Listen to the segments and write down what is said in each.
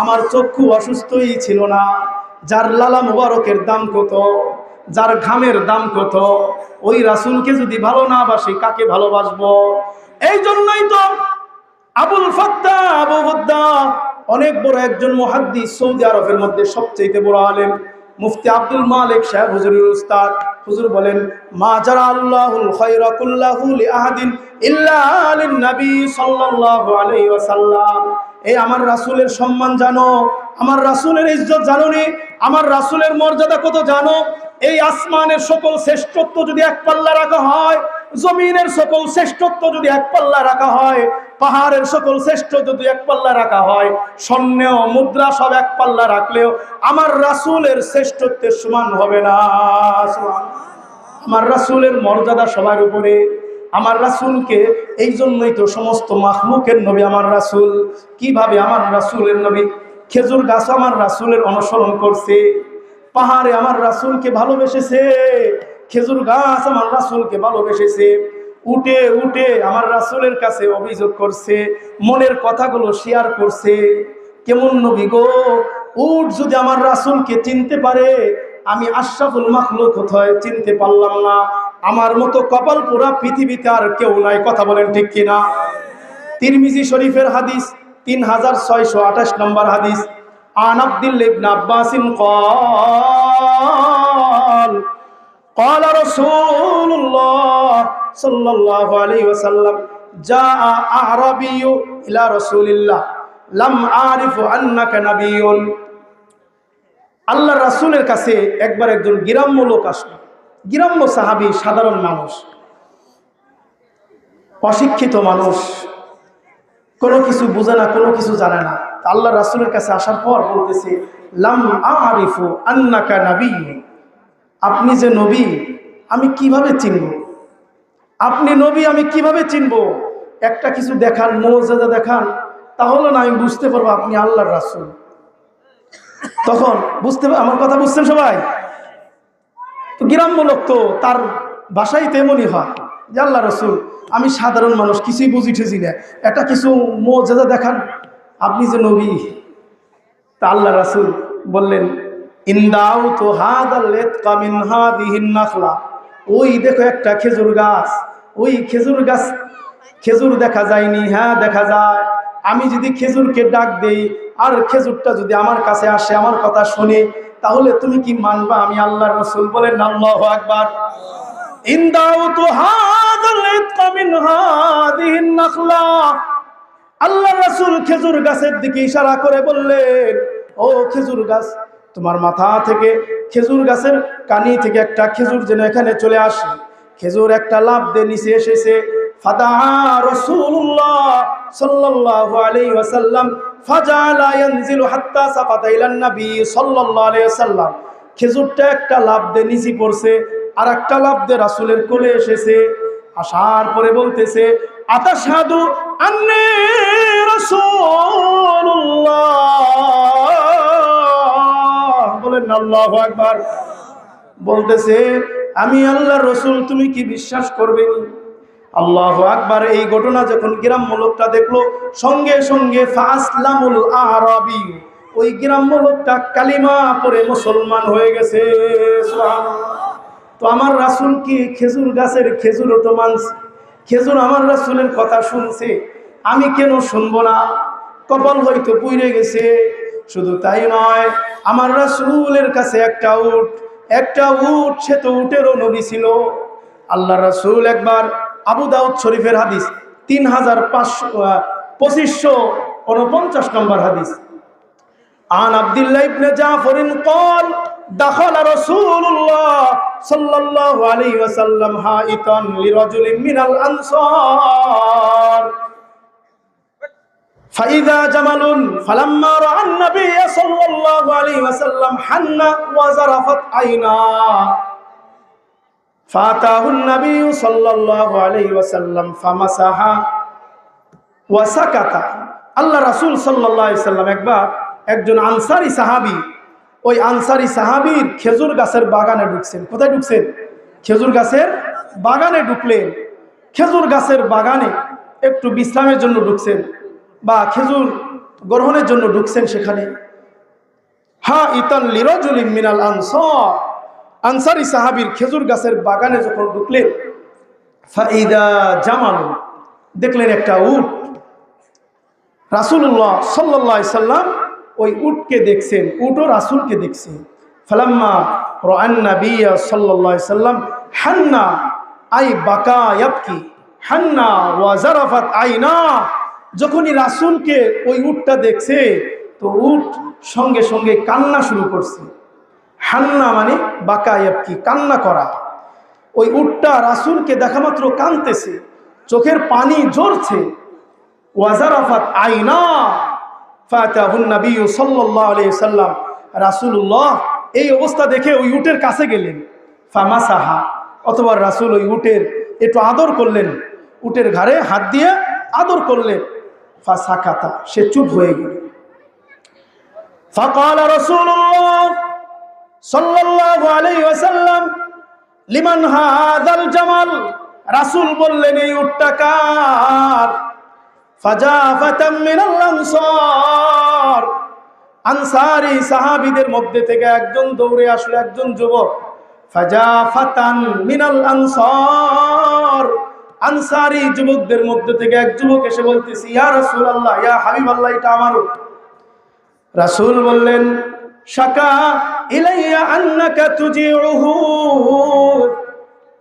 আমার চক্ষু অসুস্থই ছিল না। যার লালা মুবারকের দাম কত? যার ঘামের দাম কত? ওই রাসুলকে যদি ভালো না বাসি, কাকে ভালোবাসবো? এই জন্যই তো আবুল ফত্তা আবু হুদ্দা অনেক বড় একজন মুহাদ্দিস সৌদি আরবের মধ্যে সবচেয়ে বড় আলেম, মুফতি আব্দুল মালিক সাহেব হুজুরুল উস্তাদ। হুজুর বলেন, মা যারা আল্লাহুল খায়রা কুল্লাহু লিআহাদিন ইল্লা লিন নবী সাল্লাল্লাহু আলাইহি ওয়াসাল্লাম। এই আমার রাসুলের সম্মান জানো, আমার রাসূলের ইজ্জত জানো নি, আমার রাসূলের মর্যাদা কত জানো? এই আসমানের সকল শ্রেষ্ঠত্ব যদি এক পাল্লা রাখা হয়, জমিনের সকল শ্রেষ্ঠত্ব যদি এক পাল্লা রাখা হয়, পাহাড়ের সকল শ্রেষ্ঠ যদি এক পাল্লা রাখা হয়, স্বর্ণ মুদ্রা সব এক পাল্লা রাখলেও আমার রাসূলের শ্রেষ্ঠত্বের সমান হবে না। আমার রাসূলের মর্যাদা সবার উপরে। আমার রাসূলকে এই জন্যই তো সমস্ত মাখলুকের নবী আমার রাসূল। কীভাবে আমার রাসূলের নবী? খেজুর গাছ আমার রাসূলের অনুসরণ করছে। পাহাড়ে আমার রাসূলকে ভালোবেসেছে। খেজুর গাছ আমার রাসূলকে ভালোবেসেছে। উঠে উঠে আমার রাসূলের কাছে অভিযোগ করছে। মনের কথাগুলো শেয়ার করছে। কেমন নবী গো? উঠ যদি আমার রাসূলকে চিনতে পারে, আমি আশরাফুল মাখলুক কোথায় চিনতে পারলাম না। আমার মতো কপাল পোড়া পৃথিবীতে আর কেউ নাই কথা বলেন ঠিক কিনা তিরমিজি শরীফের হাদিস তিন হাজার ছয়শো আঠাশ নম্বর হাদিস আন আব্দুল ইবনে আব্বাসিন قال قال رسول الله صلى الله عليه وسلم جاء أعرابي إلى رسول الله لم أعرف أنك نبي আল্লাহ রাসূলের কাছে একবার একজন গ্রাম্য লোক আসলো গ্রাম্য সাহাবি সাধারণ মানুষ, অশিক্ষিত মানুষ, কোনো কিছু বুঝে না, কোনো কিছু জানে না। আল্লাহ রাসুলের কাছে আসার পর বলতেছে, লাম আরিফু আন্নাকা নবী। আপনি যে নবী, আমি কীভাবে চিনব? আপনি নবী, আমি কীভাবে চিনব? একটা কিছু দেখান মৌজাদা দেখান, তাহলে না আমি বুঝতে পারব আপনি আল্লাহর রাসুল। তখন বুঝতে আমার কথা বুঝছেন সবাই? তো গ্রাম্য লোক তো তার বাসাই তেমনই হয়। যে আল্লাহ রসুল, আমি সাধারণ মানুষ, কিছুই বুঝি ঠেছি না। একটা কিছু মর্যাদা দেখান। আপনি যে নবী, তা আল্লাহ রাসুল বললেন, ইন্দাউ তো হাদ কামিন হাদিহিন ওই দেখো একটা খেজুর গাছ। ওই খেজুর গাছ, খেজুর দেখা যায়নি হ্যাঁ দেখা যায়। আমি যদি খেজুরকে ডাক দেই, আর খেজুরটা যদি আমার কাছে আসে, আমার কথা শুনে তাহলে তুমি কি মানবা? আমি আল্লাহর রসুল বলেন, আল্লাহ আকবার। আল্লাহ রাসূল খেজুর গাছের দিকে ইশারা করে বললেন, ও খেজুর গাছ, তোমার মাথা থেকে খেজুর গাছের কানি থেকে একটা খেজুর যেন এখানে চলে আসে। খেজুর একটা লাভ দিয়ে নিচে এসেছে। ফাদা রাসূলুল্লাহ সাল্লাল্লাহু আলাইহি ওয়াসাল্লাম ওয়াসাল্লাম। খেজুরটা একটা লাভ দিয়ে নিচে পড়ছে আর একটা লাভ দিয়ে রাসূলের কোলে এসেছে। আসার পরে বলতেছে, আতাশহাদু আন্নী বলেন আল্লাহু আকবার। বলতেছে, আমি আল্লাহ রসুল, তুমি কি বিশ্বাস করবে নি? আল্লাহ আকবার, এই ঘটনা যখন গ্রাম্য লোকটা দেখল, সঙ্গে সঙ্গে ফাসলামুল আরবি, ওই গ্রাম্য লোকটা কালিমা পরে মুসলমান হয়ে গেছে তো আমার রাসুল কি খেজুর গাছের খেজুর তো মানছে? খেজুর আমার রাসুলের কথা শুনছে, আমি কেন শুনব না? কপাল হয়তো পুইরে গেছে, শুধু তাই নয়, আমার রাসুলের কাছে একটা উঠ একটা উঠ সে তো উঠেরও নবী ছিল। আল্লাহ রাসুল একবার আবু দাউদ শরীফের হাদিস তিন হাজার পাঁচশো আহ, পঁচিশশো উনপঞ্চাশ নম্বর হাদিস عن عبد الله بن جعفر قال دخل رسول الله صلى الله عليه وسلم حائطا لرجل من الأنصار فإذا جمل فلما رأى النبي صلى الله عليه وسلم حن وزرفت عيناه ফাতাহুন নবী সাল্লাল্লাহু আলাইহি ওয়াসাল্লাম ফামাসাহা ওয়া সাকাতা। আল্লাহ রাসূল সাল্লাল্লাহু আলাইহি সাল্লাম একবার একজন আনসারী সাহাবী, ওই আনসারী সাহাবীর খেজুর গাছের বাগানে ঢুকছেন। কোথায় ঢুকছেন? খেজুর গাছের বাগানে ঢুকলেন। খেজুর গাছের বাগানে একটু বিশ্রামের জন্য ঢুকছেন বা খেজুর গ্রহণের জন্য ঢুকছেন সেখানে। হা ইতাল্লি রজুলিম মিনাল আনসার। আনসারি সাহাবীর খেজুর গাছের বাগানে যখন ঢুকলেন জামাল দেখলেন একটা উট। রাসুল্লাহ সাল্লাহ সাল্লাম ওই উটকে দেখছেন উটও রাসুলকে দেখছে ফালাম্মা রান্না বিয়া সাল্লাহ সাল্লাম, হান্না আই বাকা ইয়াবকি, হান্না ওয়াজারাফাত আইনা। যখনই রাসুলকে ওই উটটা দেখছে, তো উট সঙ্গে সঙ্গে কান্না শুরু করছে। হান্না মানে বাকায়াবকি কান্না করা। ওই উটটা রাসুলকে দেখামাত্র কানতেছে, চোখের পানি ঝরছে। ওয়াজারাফাত আইনা ফাতাহুন্নবী সাল্লাল্লাহু আলাইহি সাল্লাম রাসূলুল্লাহ এই অবস্থা দেখে ওই উটের কাছে গেলেন। ফামাসাহা, অথবা রাসূল ওই উটের একটু আদর করলেন। উটের ঘাড়ে হাত দিয়ে আদর করলেন। ফা সাকাতা সে চুপ হয়ে গেল। ফাকালা রাসূলুল্লাহ সাল্লাল্লাহু আলাইহি ওয়াসাল্লাম, লিমান হাদাল জামাল? রাসূল বললেন, এই উটটা কার? ফাজাফাতাম মিনাল আনসার। আনসারি সাহাবীদের মধ্যে থেকে একজন দৌড়ে আসলো একজন যুবক। ফাজাফাতান মিনাল আনসার। আনসারি যুবকদের মধ্যে থেকে এক যুবক এসে বলতেছি, ইয়া রাসুল আল্লাহ ইয়া হাবিব আল্লাহ এটা আমার রাসূল বললেন, শাকা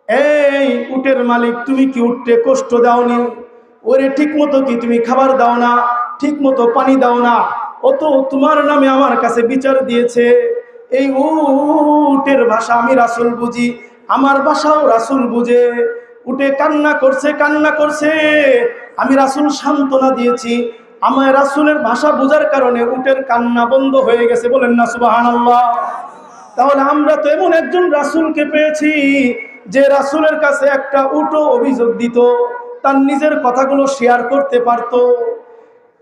এই উটের মালিক, তুমি কি উঠতে কষ্ট দাওনি? ওরে ঠিক মতো কি তুমি খাবার দাও না? ঠিক মতো পানি দাও না? ও তো তোমার নামে আমার কাছে বিচার দিয়েছে। এই উটের ভাষা আমি রাসুল বুঝি, আমার ভাষাও রাসুল বুঝে। উঠে কান্না করছে কান্না করছে। আমি রাসুল সান্ত্বনা দিয়েছি। আমার রাসুলের ভাষা বোঝার কারণে উটের কান্না বন্ধ হয়ে গেছে, বলেন না সুবাহান তাহলে আমরা তো এমন একজন রাসুলকে পেয়েছি যে রাসুলের কাছে একটা উটো অভিযোগ দিত, তার নিজের কথাগুলো শেয়ার করতে পারতো।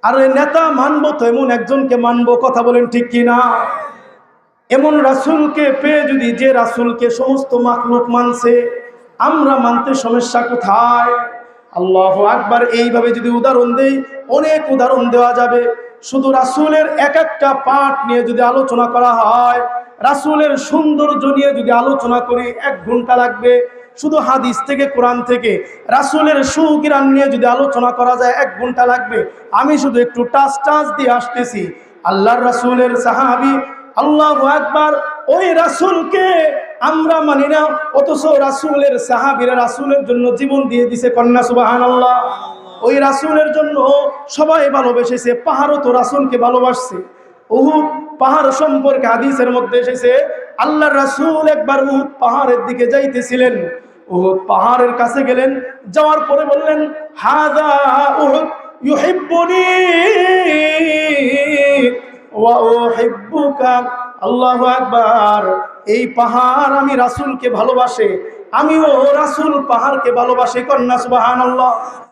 আর নেতা মানবো তো এমন একজনকে মানবো, কথা বলেন ঠিক কিনা এমন রাসুলকে পেয়ে যদি যে রাসুলকে সমস্ত মাকলুক মানছে, আমরা মানতে সমস্যা কোথায়? আল্লাহ আকবার এইভাবে যদি উদাহরণ দেই, অনেক উদাহরণ দেওয়া যাবে। শুধু রাসুলের এক একটা পাঠ নিয়ে যদি আলোচনা করা হয়, রাসুলের সৌন্দর্য নিয়ে যদি আলোচনা করি, এক ঘণ্টা লাগবে। শুধু হাদিস থেকে, কোরআন থেকে, রাসুলের সুকিরান নিয়ে যদি আলোচনা করা যায়, এক ঘণ্টা লাগবে। আমি শুধু একটু টাচ টাচ দিয়ে আসতেছি। আল্লাহর রাসুলের সাহাবি আল্লাহ একবার ওই রাসুলকে আমরা মানি না, অথচ রাসুলের সাহাবিরা রাসুলের জন্য জীবন দিয়ে দিছে কন্যা সুবাহান ওই রাসুলের জন্য সবাই ভালোবেসেছে, পাহাড়ও তো রাসুলকে ভালোবাসছে। উহুদ পাহাড় সম্পর্কে হাদিসের মধ্যে এসেছে আল্লাহ রাসুল একবার উহুদ পাহাড়ের দিকে যাইতেছিলেন। উহুদ পাহাড়ের কাছে গেলেন, যাওয়ার পরে বললেন হাদা উহুদ ইউহিব্বুনি ওয়া উহিব্বুকা, আল্লাহু আকবার। এই পাহাড় আমি রাসুলকে ভালোবাসে আমিও রাসুল পাহাড়কে ভালোবাসি কন্যা সুবহানাল্লাহ।